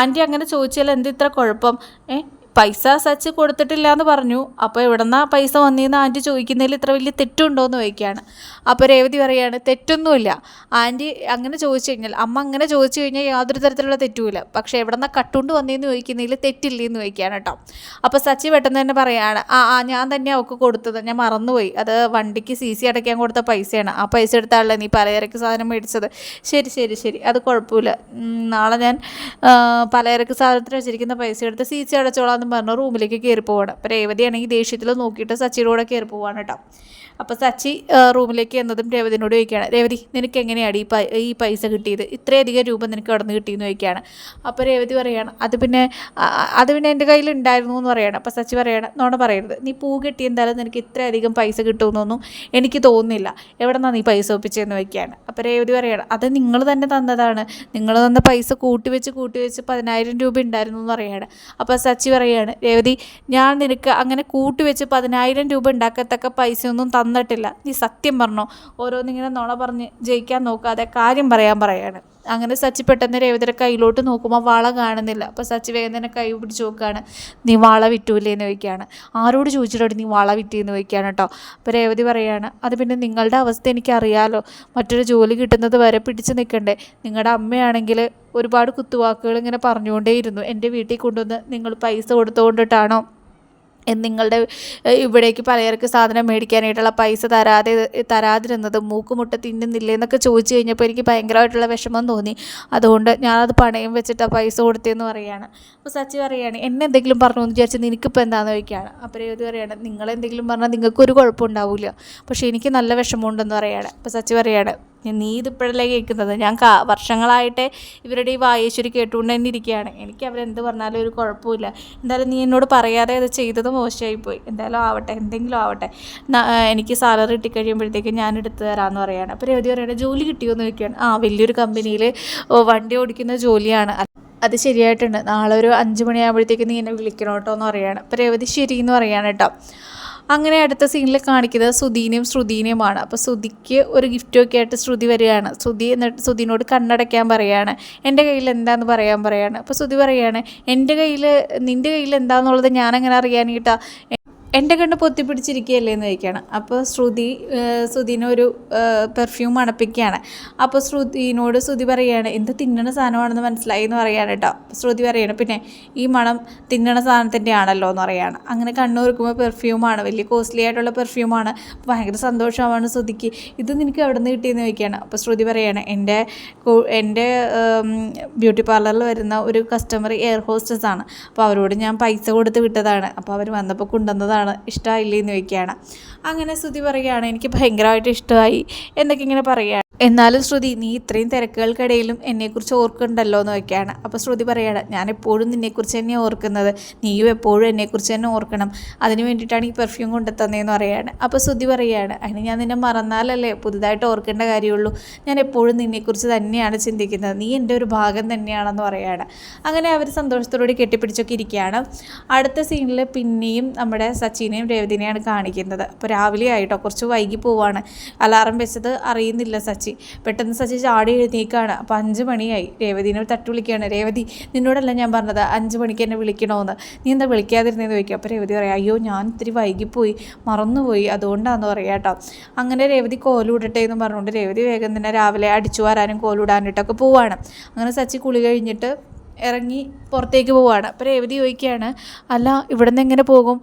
ആന്റി അങ്ങനെ ചോദിച്ചാൽ എന്ത് ഇത്ര കുഴപ്പം? ഏ പൈസ സച്ച് കൊടുത്തിട്ടില്ല എന്ന് പറഞ്ഞു. അപ്പോൾ എവിടെന്നാ പൈസ വന്നതെന്ന് ആന്റി ചോദിക്കുന്നതിൽ ഇത്ര വലിയ തെറ്റുണ്ടോ എന്ന് ചോദിക്കുകയാണ്. അപ്പോൾ രേവതി പറയാണ് തെറ്റൊന്നുമില്ല. ആന്റി അങ്ങനെ ചോദിച്ചു കഴിഞ്ഞാൽ അമ്മ അങ്ങനെ ചോദിച്ചു കഴിഞ്ഞാൽ യാതൊരു തരത്തിലുള്ള തെറ്റുമില്ല. പക്ഷേ എവിടെ നിന്നാ കട്ടുകൊണ്ട് വന്നേന്ന് ചോദിക്കുന്നതിൽ തെറ്റില്ലേന്ന് ചോദിക്കുകയാണ് കേട്ടോ. അപ്പോൾ സച്ചി പെട്ടെന്ന് തന്നെ പറയാണ് ആ ആ ഞാൻ തന്നെ അവൾക്ക് കൊടുത്തത്. ഞാൻ മറന്നുപോയി. അത് വണ്ടിക്ക് സി സി അടയ്ക്കാൻ കൊടുത്ത പൈസയാണ്. ആ പൈസ എടുത്താളല്ലേ നീ പലചരക്ക് സാധനം മേടിച്ചത്. ശരി ശരി ശരി. അത് കുഴപ്പമില്ല. നാളെ ഞാൻ പലചരക്ക് സാധനത്തിന് വെച്ചിരിക്കുന്ന പൈസ എടുത്ത് സി സി അടച്ചോളാം എന്ന് പറഞ്ഞ് റൂമിലേക്ക് കയറി പോവാണ്. അപ്പോൾ രേവതിയാണെങ്കിൽ ദേഷ്യത്തിൽ നോക്കിയിട്ട് സച്ചിയുടെ കൂടെ കയറി പോവാണ് കേട്ടോ. അപ്പോൾ സച്ചി റൂമിലേക്ക് എന്നതും രേവതിനോട് ചോദിക്കുകയാണ് രേവതി നിനക്ക് എങ്ങനെയാണ് ഈ ഈ പൈസ കിട്ടിയത്? ഇത്രയധികം രൂപ നിനക്ക് അവിടെ നിന്ന് കിട്ടിയെന്ന് ചോദിക്കുകയാണ്. അപ്പോൾ രേവതി പറയുകയാണ് അത് പിന്നെ അത് പിന്നെ എന്റെ കയ്യിൽ ഉണ്ടായിരുന്നു എന്ന് പറയുകയാണ് അപ്പോൾ സച്ചി പറയുകയാണ് നോണ പറയരുത് നീ പൂ കിട്ടി എന്തായാലും നിനക്ക് ഇത്രയധികം പൈസ കിട്ടുമെന്നൊന്നും എനിക്ക് തോന്നുന്നില്ല. എവിടെ നിന്നാണ് നീ പൈസ ഒപ്പിച്ചതെന്ന് വയ്ക്കുകയാണ് അപ്പോൾ രേവതി പറയുകയാണ് അത് നിങ്ങൾ തന്നെ തന്നതാണ്. നിങ്ങൾ തന്ന പൈസ കൂട്ടി വെച്ച് കൂട്ടി വെച്ച് പതിനായിരം രൂപ ഉണ്ടായിരുന്നു എന്ന് പറയാണ്. അപ്പോൾ സച്ചി പറയുകയാണ് രേവതി ഞാൻ നിനക്ക് അങ്ങനെ കൂട്ടി വെച്ച് പതിനായിരം രൂപ ഉണ്ടാക്കത്തക്ക പൈസയൊന്നും തന്നിട്ടില്ല. നീ സത്യം പറഞ്ഞോ ഓരോന്നിങ്ങനെ നുണ പറഞ്ഞ് ജയിക്കാൻ നോക്കാതെ കാര്യം പറയാൻ പറയാണ്. അങ്ങനെ സച്ചി പെട്ടെന്ന് രേവതിയുടെ കയ്യിലോട്ട് നോക്കുമ്പോൾ വള കാണുന്നില്ല. അപ്പോൾ സച്ചി വേഗം തന്നെ കൈ പിടിച്ച് നോക്കുകയാണ് നീ വള വിറ്റൂലേ എന്ന് ചോദിക്കുകയാണ് ആരോട് ചോദിച്ചിട്ടോട് നീ വള വിറ്റിയെന്ന് ചോദിക്കുകയാണ് കേട്ടോ അപ്പോൾ രേവതി പറയാണ് അത് പിന്നെ നിങ്ങളുടെ അവസ്ഥ എനിക്കറിയാലോ. മറ്റൊരു ജോലി കിട്ടുന്നത് വരെ പിടിച്ച് നിൽക്കണ്ടേ നിങ്ങളുടെ അമ്മയാണെങ്കിൽ ഒരുപാട് കുത്തുവാക്കുകൾ ഇങ്ങനെ പറഞ്ഞുകൊണ്ടേയിരുന്നു. എന്റെ വീട്ടിൽ കൊണ്ടുവന്ന് നിങ്ങൾ പൈസ കൊടുത്തുകൊണ്ടിട്ടാണോ നിങ്ങളുടെ ഇവിടേക്ക് പലചരക്ക് സാധനം മേടിക്കാനായിട്ടുള്ള പൈസ തരാതെ തരാതിരുന്നത് മൂക്കുമുട്ട തിന്നുന്നില്ലേ എന്നൊക്കെ ചോദിച്ചു കഴിഞ്ഞപ്പോൾ എനിക്ക് ഭയങ്കരമായിട്ടുള്ള വിഷമം തോന്നി. അതുകൊണ്ട് ഞാനത് പണയം വെച്ചിട്ട് ആ പൈസ കൊടുത്തതെന്ന് പറയുകയാണ് അപ്പോൾ സച്ചി പറയുകയാണ് എന്നെ എന്തെങ്കിലും പറഞ്ഞു? എന്ന് വിചാരിച്ച് നിനക്കിപ്പോൾ എന്താണെന്ന് ചോദിക്കുകയാണ് അപ്പോൾ രേവതി പറയുകയാണ് നിങ്ങളെന്തെങ്കിലും പറഞ്ഞാൽ നിങ്ങൾക്കൊരു കുഴപ്പമുണ്ടാവില്ല പക്ഷേ എനിക്ക് നല്ല വിഷമമുണ്ടെന്ന് പറയുകയാണ് അപ്പോൾ സച്ചി പറയാണ് നീ ഇതിപ്പോഴല്ലേ കേൾക്കുന്നത്? ഞാൻ വർഷങ്ങളായിട്ട് ഇവരുടെ ഈ വായേശ്വരി കേട്ടുകൊണ്ട് തന്നെ ഇരിക്കുകയാണ് എനിക്ക് അവരെന്ത് പറഞ്ഞാലും ഒരു കുഴപ്പമില്ല. എന്തായാലും നീ എന്നോട് പറയാതെ അത് ചെയ്തത് മോശമായിപ്പോയി. എന്തായാലും ആവട്ടെ എന്തെങ്കിലും ആവട്ടെ. എനിക്ക് സാലറി കിട്ടിക്കഴിയുമ്പോഴത്തേക്കും ഞാൻ എടുത്തു തരാമെന്ന് പറയുകയാണ് അപ്പോൾ രവതി പറയുന്നത് ജോലി കിട്ടിയോ എന്ന് ചോദിക്കുകയാണ്. ആ വലിയൊരു കമ്പനിയിൽ വണ്ടി ഓടിക്കുന്ന ജോലിയാണ്. അത് ശരിയായിട്ടുണ്ട്. നാളെ ഒരു അഞ്ച് മണിയാകുമ്പോഴത്തേക്ക് നീ എന്നെ വിളിക്കണം കേട്ടോ എന്ന് പറയുകയാണ് അപ്പോൾ രവതി ശരി എന്ന് പറയാണ് കേട്ടോ. അങ്ങനെ അടുത്ത സീനിൽ കാണിക്കുന്നത് സുധീനെയും ശ്രുതിനെയുമാണ്. അപ്പോൾ ശ്രുതിക്ക് ഒരു ഗിഫ്റ്റൊക്കെ ആയിട്ട് ശ്രുതി വരികയാണ്. ശ്രുതി എന്നിട്ട് ശ്രുതിനോട് കണ്ണടയ്ക്കാൻ പറയുകയാണ് എന്റെ കയ്യിൽ എന്താന്ന് പറയാൻ പറയാണ്. അപ്പോൾ ശ്രുതി പറയുകയാണ് എന്റെ കയ്യിൽ നിന്റെ കയ്യിൽ എന്താണെന്നുള്ളത് ഞാനങ്ങനെ അറിയാനായിട്ടാ എന്റെ കണ്ണ് പൊത്തിപ്പിടിച്ചിരിക്കുകയല്ലേ എന്ന് ചോദിക്കുകയാണ്. അപ്പോൾ ശ്രുതി ശ്രുതിനെ ഒരു പെർഫ്യൂം അണപ്പിക്കുകയാണ്. അപ്പോൾ ശ്രുതിനോട് ശ്രുതി പറയുകയാണ് എന്ത് തിന്നണ സാധനമാണെന്ന് മനസ്സിലായി എന്ന് പറയുകയാണ് കേട്ടോ. ശ്രുതി പറയുകയാണ് പിന്നെ ഈ മണം തിന്നണ സാധനത്തിന്റെ ആണല്ലോ എന്ന് പറയുകയാണ്. അങ്ങനെ കണ്ണൂർക്കുമ്പോൾ പെർഫ്യൂമാണ് വലിയ കോസ്റ്റ്ലി ആയിട്ടുള്ള പെർഫ്യൂമാണ് ഭയങ്കര സന്തോഷമാണ് ശ്രുതിക്ക്. ഇത് നിനക്ക് എവിടെ നിന്ന് കിട്ടിയെന്ന് ചോദിക്കുകയാണ്. അപ്പോൾ ശ്രുതി പറയുകയാണ് എന്റെ എന്റെ ബ്യൂട്ടി പാർലറിൽ വരുന്ന ഒരു കസ്റ്റമർ എയർ ഹോസ്റ്റസ് ആണ്. അപ്പോൾ അവരോട് ഞാൻ പൈസ കൊടുത്ത് വിട്ടതാണ്. അപ്പോൾ അവർ വന്നപ്പോൾ കൊണ്ടുവന്നതാണ് ഇഷ്ടമായില്ലേ എന്ന് ചോദിക്കുകയാണ്. അങ്ങനെ ശ്രുതി പറയുകയാണ് എനിക്ക് ഭയങ്കരമായിട്ട് ഇഷ്ടമായി എന്നൊക്കെ ഇങ്ങനെ പറയുകയാണ്. എന്നാലും ശ്രുതി നീ ഇത്രയും തിരക്കുകൾക്കിടയിലും എന്നെക്കുറിച്ച് ഓർക്കുന്നുണ്ടല്ലോ എന്ന് വയ്ക്കുകയാണ് അപ്പോൾ ശ്രുതി പറയാണ് ഞാൻ എപ്പോഴും നിന്നെക്കുറിച്ച് തന്നെ ഓർക്കുന്നത്. നീയും എപ്പോഴും എന്നെക്കുറിച്ച് തന്നെ ഓർക്കണം. അതിന് വേണ്ടിയിട്ടാണ് ഈ പെർഫ്യൂം കൊണ്ടുത്തന്നതെന്ന് പറയുകയാണ് അപ്പോൾ ശ്രുതി പറയുകയാണ് അതിന് ഞാൻ നിന്നെ മറന്നാലല്ലേ? പുതുതായിട്ട് ഓർക്കേണ്ട കാര്യമുള്ളൂ. ഞാൻ എപ്പോഴും നിന്നെക്കുറിച്ച് തന്നെയാണ് ചിന്തിക്കുന്നത്. നീ എന്റെ ഒരു ഭാഗം തന്നെയാണെന്ന് പറയുകയാണ് അങ്ങനെ അവർ സന്തോഷത്തോടുകൂടി കെട്ടിപ്പിടിച്ചൊക്കെ ഇരിക്കുകയാണ്. അടുത്ത സീനിൽ പിന്നെയും നമ്മുടെ സച്ചിനെയും രേവതിനെയാണ് കാണിക്കുന്നത്. അപ്പോൾ രാവിലെ ആയിട്ടോ കുറച്ച് വൈകി പോവാണ്. അലാറം വെച്ചത് അറിയുന്നില്ല പെട്ടെന്ന് സച്ചി ചാടി എഴുന്നേക്കാണ്. അപ്പോൾ അഞ്ച് മണിയായി. രേവതിനെ തട്ട് വിളിക്കുകയാണ് രേവതി നിന്നോടല്ല ഞാൻ പറഞ്ഞത്. അഞ്ച് മണിക്ക് എന്നെ വിളിക്കണമെന്ന് നീ എന്താ വിളിക്കാതിരുന്നതെന്ന് ചോദിക്കുക അപ്പോൾ രേവതി പറയാം അയ്യോ ഞാൻ ഇത്തിരി വൈകിപ്പോയി. മറന്നുപോയി. അതുകൊണ്ടാണെന്ന് പറയാം കേട്ടോ. അങ്ങനെ രേവതി കോലൂടട്ടെ എന്ന് പറഞ്ഞുകൊണ്ട് രേവതി വേഗം തന്നെ രാവിലെ അടിച്ചു വരാനും കോലൂടാനിട്ടൊക്കെ പോവാണ്. അങ്ങനെ സച്ചി കുളി കഴിഞ്ഞിട്ട് ഇറങ്ങി പുറത്തേക്ക് പോവുകയാണ് അപ്പോൾ രേവതി ചോദിക്കുകയാണ് അല്ല ഇവിടെ നിന്ന് എങ്ങനെ പോകും?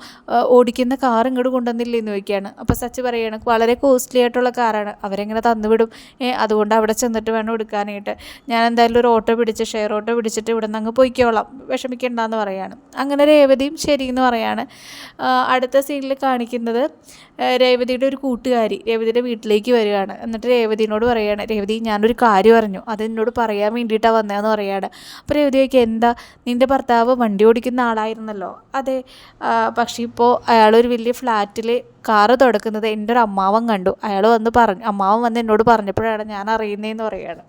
ഓടിക്കുന്ന കാർ ഇങ്ങോട്ട് കൊണ്ടുവന്നില്ലേ എന്ന് ചോദിക്കുകയാണ്. അപ്പോൾ സച്ച് പറയുകയാണ് വളരെ കോസ്റ്റ്ലി ആയിട്ടുള്ള കാറാണ് അവരെങ്ങനെ തന്നുവിടും? ഏ അതുകൊണ്ട് അവിടെ ചെന്നിട്ട് വേണം എടുക്കാനായിട്ട്. ഞാൻ എന്തായാലും ഒരു ഓട്ടോ പിടിച്ച് ഷെയർ ഓട്ടോ പിടിച്ചിട്ട് ഇവിടെ നിന്ന് അങ്ങ് പോയിക്കോളാം. വിഷമിക്കണ്ടെന്ന് പറയാണ്. അങ്ങനെ രേവതിയും ശരി എന്ന് പറയാണ്. അടുത്ത സീനിൽ കാണിക്കുന്നത് രേവതിയുടെ ഒരു കൂട്ടുകാരി രേവതിയുടെ വീട്ടിലേക്ക് വരികയാണ്. എന്നിട്ട് രേവതിനോട് പറയുകയാണ് രേവതി ഞാനൊരു കാര്യം അറിഞ്ഞു. അത് എന്നോട് പറയാൻ വേണ്ടിയിട്ടാണ് വന്നതെന്ന് പറയുകയാണ് അപ്പോൾ രേവതി ചോദിക്കുക എന്താ നിന്റെ ഭർത്താവ് വണ്ടി ഓടിക്കുന്ന ആളായിരുന്നല്ലോ. അതെ പക്ഷേ ഇപ്പോൾ അയാളൊരു വലിയ ഫ്ലാറ്റിൽ കാറ് തുടക്കുന്നത് എന്റെ ഒരു അമ്മാവൻ കണ്ടു. അയാൾ വന്ന് പറഞ്ഞു അമ്മാവൻ വന്ന് എന്നോട് പറഞ്ഞപ്പോഴാണ് ഞാൻ അറിയുന്നതെന്ന് പറയുകയാണ്.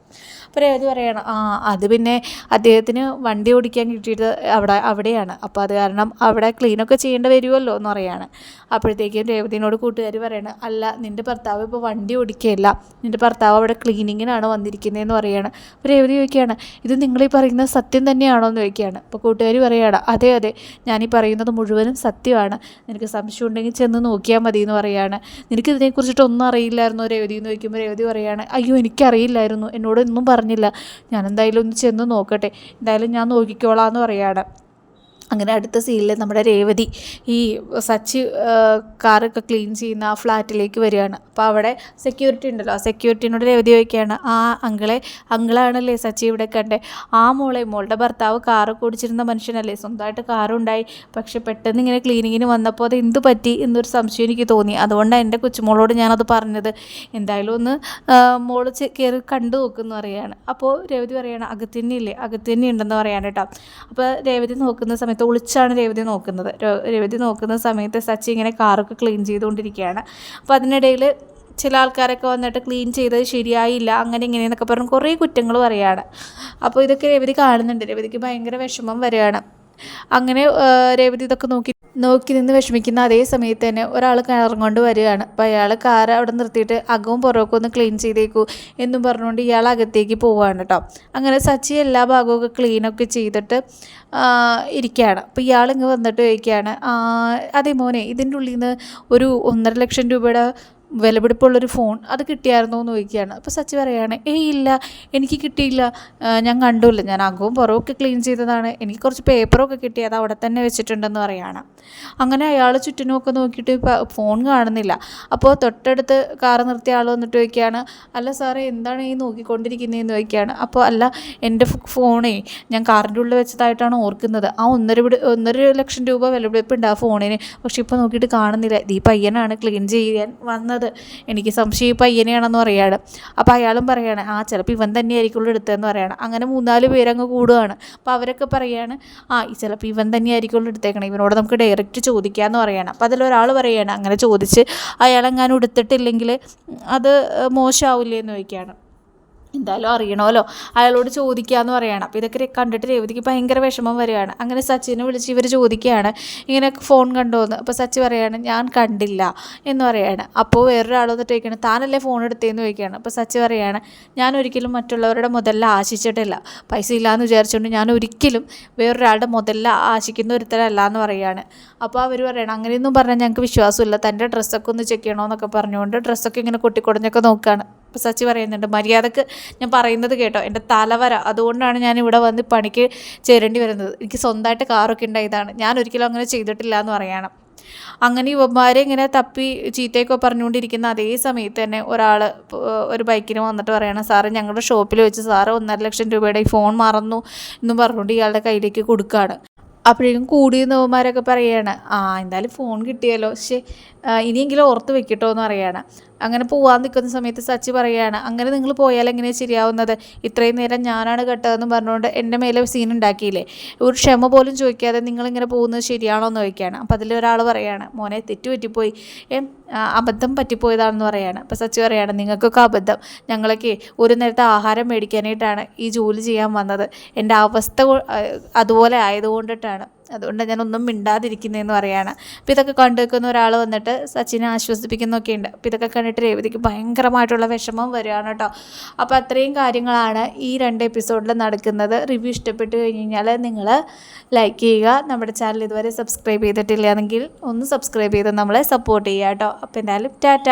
അപ്പോൾ രേവതി പറയണം ആ അത് പിന്നെ അദ്ദേഹത്തിന് വണ്ടി ഓടിക്കാൻ കിട്ടിയിട്ട് അവിടെ അവിടെയാണ്. അപ്പോൾ അത് കാരണം അവിടെ ക്ലീനൊക്കെ ചെയ്യേണ്ടി വരുമല്ലോ എന്ന് പറയുകയാണ് അപ്പോഴത്തേക്കും രേവതിനോട് കൂട്ടുകാർ പറയണം അല്ല നിന്റെ ഭർത്താവ് ഇപ്പോൾ വണ്ടി ഓടിക്കുകയല്ല. നിന്റെ ഭർത്താവ് അവിടെ ക്ലീനിങ്ങിനാണ് വന്നിരിക്കുന്നതെന്ന് പറയുകയാണ് അപ്പോൾ രേവതി ചോദിക്കുകയാണ് ഇത് നിങ്ങളീ പറയുന്നത് സത്യം തന്നെയാണോ? എന്ന് ചോദിക്കുകയാണ്. അപ്പോൾ കൂട്ടുകാർ പറയുകയാണ് അതെ അതെ. ഞാനീ പറയുന്നത് മുഴുവനും സത്യമാണ്. നിനക്ക് സംശയം ഉണ്ടെങ്കിൽ ചെന്ന് നോക്കിയാൽ മതി എന്ന് പറയുകയാണ് നിനക്ക് ഇതിനെക്കുറിച്ചിട്ടൊന്നും അറിയില്ലായിരുന്നു? രേവതി എന്ന് ചോദിക്കുമ്പോൾ രേവതി പറയുകയാണ് അയ്യോ എനിക്കറിയില്ലായിരുന്നു. എന്നോട് ഒന്നും പറഞ്ഞില്ല. ഞാൻ എന്തായാലും ഒന്ന് ചെന്ന് നോക്കട്ടെ. എന്തായാലും ഞാൻ നോക്കിക്കോളാം എന്ന് പറയുകയാണ് അങ്ങനെ അടുത്ത സീനിൽ നമ്മുടെ രേവതി ഈ സച്ച് കാറൊക്കെ ക്ലീൻ ചെയ്യുന്ന ആ ഫ്ലാറ്റിലേക്ക് വരികയാണ്. അപ്പോൾ അവിടെ സെക്യൂരിറ്റി ഉണ്ടല്ലോ. ആ സെക്യൂരിറ്റിനോട് രേവതി ചോദിക്കുകയാണ് ആ അങ്കിളെ അങ്കിളാണല്ലേ സച്ചി ഇവിടെ കണ്ടേ? ആ മോളെ മോളുടെ ഭർത്താവ് കാറ് ഓടിച്ചിരുന്ന മനുഷ്യനല്ലേ? സ്വന്തമായിട്ട് കാറുണ്ടായി. പക്ഷെ പെട്ടെന്ന് ഇങ്ങനെ ക്ലീനിങ്ങിന് വന്നപ്പോൾ അത് എന്ത് പറ്റി എന്നൊരു സംശയം എനിക്ക് തോന്നി. അതുകൊണ്ടാണ് എന്റെ കൊച്ചുമോളോട് ഞാനത് പറഞ്ഞത്. എന്തായാലും ഒന്ന് മോൾ കയറി കണ്ടു നോക്കുമെന്ന് പറയുകയാണ്. അപ്പോൾ രേവതി പറയുകയാണ് അകത്തന്നെ ഇല്ലേ അകത്തന്നെ ഉണ്ടെന്ന് പറയാൻ കേട്ടോ. അപ്പോൾ രേവതി നോക്കുന്ന സമയത്ത് സമയത്ത് ഒളിച്ചാണ് രേവതി നോക്കുന്നത്. രേവതി നോക്കുന്ന സമയത്ത് സച്ചി ഇങ്ങനെ കാറൊക്കെ ക്ലീൻ ചെയ്തുകൊണ്ടിരിക്കുകയാണ്. അപ്പോൾ അതിനിടയിൽ ചില ആൾക്കാരൊക്കെ വന്നിട്ട് ക്ലീൻ ചെയ്തത് ശരിയായില്ല അങ്ങനെ ഇങ്ങനെയെന്നൊക്കെ പറഞ്ഞ് കുറേ കുറ്റങ്ങൾ പറയുകയാണ് അപ്പോൾ ഇതൊക്കെ രേവതി കാണുന്നുണ്ട്. രേവതിക്ക് ഭയങ്കര വിഷമം വരികയാണ്. അങ്ങനെ രേവതി ഇതൊക്കെ നോക്കി നോക്കി നിന്ന് വിഷമിക്കുന്ന അതേ സമയത്ത് തന്നെ ഒരാൾ കൊണ്ട് വരികയാണ്. അപ്പോൾ അയാൾ കാർ അവിടെ നിർത്തിയിട്ട് അകവും പുറമൊക്കെ ഒന്ന് ക്ലീൻ ചെയ്തേക്കൂ എന്നും പറഞ്ഞുകൊണ്ട് ഇയാൾ അകത്തേക്ക് പോവുകയാണ് കേട്ടോ അങ്ങനെ സച്ചി എല്ലാ ഭാഗവും ക്ലീനൊക്കെ ചെയ്തിട്ട് ഇരിക്കുകയാണ്. അപ്പോൾ ഇയാൾ ഇങ്ങ് വന്നിട്ട് ചോദിക്കുകയാണ് അതേ മോനെ ഇതിന്റെ ഉള്ളിൽ നിന്ന് ഒരു ഒന്നര ലക്ഷം രൂപയുടെ വിലപിടിപ്പുള്ളൊരു ഫോൺ അത് കിട്ടിയായിരുന്നോ എന്ന് ചോദിക്കുകയാണ്. അപ്പോൾ സച്ചി പറയുകയാണ് ഏയ് ഇല്ല എനിക്ക് കിട്ടിയില്ല. ഞാൻ കണ്ടില്ല. ഞാൻ അകവും പുറമൊക്കെ ക്ലീൻ ചെയ്തതാണ്. എനിക്ക് കുറച്ച് പേപ്പറൊക്കെ കിട്ടിയത് അവിടെ തന്നെ വെച്ചിട്ടുണ്ടെന്ന് പറയുകയാണ് അങ്ങനെ അയാൾ ചുറ്റിനുമൊക്കെ നോക്കിയിട്ട് ഫോൺ കാണുന്നില്ല. അപ്പോൾ തൊട്ടടുത്ത് കാർ നിർത്തിയ ആൾ വന്നിട്ട് ചോദിക്കുകയാണ് അല്ല സാറേ എന്താണ് ഈ നോക്കിക്കൊണ്ടിരിക്കുന്നതെന്ന് ചോദിക്കുകയാണ്. അപ്പോൾ അല്ല എന്റെ ഫോണേ ഞാൻ കാറിന്റെ ഉള്ളിൽ വെച്ചതായിട്ടാണ് ഓർക്കുന്നത്. ആ ഒന്നര ഒന്നര ലക്ഷം രൂപ വിലപിടിപ്പുണ്ട് ആ ഫോണിന്. പക്ഷെ ഇപ്പോൾ നോക്കിയിട്ട് കാണുന്നില്ല. ഈ പയ്യനാണ് ക്ലീൻ ചെയ്യാൻ വന്നത്. എനിക്ക് സംശയം ഈ പയ്യനെയാണെന്ന് പറയാണ് അപ്പോൾ അയാളും പറയുകയാണ് ആ ചിലപ്പോൾ ഇവൻ തന്നെയായിരിക്കുള്ളൂ എടുത്തതെന്ന് പറയാണ് അങ്ങനെ മൂന്നാൽ പേരങ്ങ് കൂടുകയാണ് അപ്പോൾ അവരൊക്കെ പറയാണ് ആ ചിലപ്പോൾ ഇവൻ തന്നെയായിരിക്കുള്ളൂ എടുത്തേക്കണം. ഇവനോട് നമുക്ക് ഡയറക്റ്റ് ചോദിക്കാമെന്ന് പറയണം. അപ്പോൾ അതിലൊരാൾ പറയണം അങ്ങനെ ചോദിച്ച് അയാളെങ്ങാനും എടുത്തിട്ടില്ലെങ്കിൽ അത് മോശമാവില്ലേ എന്ന് ചോദിക്കുകയാണ് എന്തായാലും അറിയണമല്ലോ. അയാളോട് ചോദിക്കാമെന്ന് പറയാണ്. അപ്പോൾ ഇതൊക്കെ കണ്ടിട്ട് രേവതിക്ക് ഭയങ്കര വിഷമം വരികയാണ്. അങ്ങനെ സച്ചിനെ വിളിച്ച് ഇവർ ചോദിക്കുകയാണ് ഇങ്ങനെ ഫോൺ കണ്ടോന്ന്? അപ്പോൾ സച്ചി പറയാണ് ഞാൻ കണ്ടില്ല എന്ന് പറയാണ്. അപ്പോൾ വേറൊരാൾ വന്നിട്ട് ചോദിക്കുകയാണ് താനല്ലേ ഫോൺ എടുത്തേന്ന്? ചോദിക്കുകയാണ്. അപ്പോൾ സച്ചി പറയാണ് ഞാൻ ഒരിക്കലും മറ്റുള്ളവരുടെ മുതലിൽ ആശിച്ചിട്ടില്ല. പൈസ ഇല്ലയെന്ന് വിചാരിച്ചുകൊണ്ട് ഞാൻ ഒരിക്കലും വേറൊരാളുടെ മുതലിൽ ആശിക്കുന്ന ഒരുത്തരല്ല എന്ന് പറയുകയാണ് അപ്പോൾ അവർ പറയണം അങ്ങനെയൊന്നും പറഞ്ഞാൽ ഞങ്ങൾക്ക് വിശ്വാസമില്ല. തന്റെ ഡ്രസ്സൊക്കെ ഒന്ന് ചെക്ക് ചെയ്യണമെന്നൊക്കെ പറഞ്ഞുകൊണ്ട് ഡ്രസ്സൊക്കെ ഇങ്ങനെ കൊട്ടിക്കൊടഞ്ഞൊക്കെ നോക്കുകയാണ് അപ്പോൾ സച്ചി പറയുന്നുണ്ട് മര്യാദയ്ക്ക് ഞാൻ പറയുന്നത് കേട്ടോ എന്റെ തലവര. അതുകൊണ്ടാണ് ഞാൻ ഇവിടെ വന്ന് പണിക്ക് ചേരേണ്ടി വരുന്നത്. എനിക്ക് സ്വന്തമായിട്ട് കാറൊക്കെ ഉണ്ടായതാണ് ഞാൻ ഒരിക്കലും അങ്ങനെ ചെയ്തിട്ടില്ല എന്ന് പറയണം. അങ്ങനെ യുവന്മാരെ ഇങ്ങനെ തപ്പി ചീത്തയൊക്കെ പറഞ്ഞുകൊണ്ടിരിക്കുന്ന അതേ സമയത്ത് തന്നെ ഒരാൾ ഒരു ബൈക്കിന് വന്നിട്ട് പറയണം സാറ് ഞങ്ങളുടെ ഷോപ്പിൽ വെച്ച് സാറ് ഒന്നര ലക്ഷം രൂപയുടെ ഈ ഫോൺ മറന്നു എന്നും പറഞ്ഞുകൊണ്ട് ഇയാളുടെ കയ്യിലേക്ക് കൊടുക്കുകയാണ് അപ്പോഴേക്കും കൂടിയ നോവന്മാരൊക്കെ പറയാണ് ആ എന്തായാലും ഫോൺ കിട്ടിയല്ലോ. പക്ഷേ ഇനിയെങ്കിലും ഓർത്ത് വെക്കട്ടോ എന്ന് പറയാണ്. അങ്ങനെ പോവാൻ നിൽക്കുന്ന സമയത്ത് സച്ചി പറയുകയാണ് അങ്ങനെ നിങ്ങൾ പോയാൽ എങ്ങനെയാണ് ശരിയാവുന്നത്? ഇത്രയും നേരം ഞാനാണ് കേട്ടതെന്ന് പറഞ്ഞുകൊണ്ട് എന്റെ മേലെ സീൻ ഉണ്ടാക്കിയില്ലേ? ഒരു ക്ഷമ പോലും ചോദിക്കാതെ നിങ്ങളിങ്ങനെ പോകുന്നത് ശരിയാണോ എന്ന് ചോദിക്കുകയാണ് അപ്പോൾ അതിലൊരാൾ പറയുകയാണ് മോനെ തെറ്റുപറ്റിപ്പോയി. അബദ്ധം പറ്റിപ്പോയതാണെന്ന് പറയാണ്. അപ്പോൾ സച്ചി പറയുകയാണ് നിങ്ങൾക്കൊക്കെ അബദ്ധം. ഞങ്ങളൊക്കെ ഒരു നേരത്തെ ആഹാരം മേടിക്കാനായിട്ടാണ് ഈ ജോലി ചെയ്യാൻ വന്നത്. എന്റെ അവസ്ഥ അതുപോലെ ആയതുകൊണ്ടിട്ടാണ്. അതുകൊണ്ട് ഞാനൊന്നും മിണ്ടാതിരിക്കുന്നതെന്ന് പറയാണ്. അപ്പോൾ ഇതൊക്കെ കണ്ടുവെക്കുന്ന ഒരാൾ വന്നിട്ട് സച്ചിനെ ആശ്വസിപ്പിക്കുന്നൊക്കെ ഉണ്ട് അപ്പോൾ ഇതൊക്കെ കണ്ടിട്ട് രേവതിക്ക് ഭയങ്കരമായിട്ടുള്ള വിഷമം വരികയാണ് കേട്ടോ. അപ്പോൾ അത്രയും കാര്യങ്ങളാണ് ഈ രണ്ട് എപ്പിസോഡിൽ നടക്കുന്നത്. റിവ്യൂ ഇഷ്ടപ്പെട്ട് കഴിഞ്ഞ് കഴിഞ്ഞാൽ നിങ്ങൾ ലൈക്ക് ചെയ്യുക. നമ്മുടെ ചാനൽ ഇതുവരെ സബ്സ്ക്രൈബ് ചെയ്തിട്ടില്ല ഒന്ന് സബ്സ്ക്രൈബ് ചെയ്ത് നമ്മളെ സപ്പോർട്ട് ചെയ്യുക കേട്ടോ. അപ്പോൾ എന്തായാലും ടാറ്റ.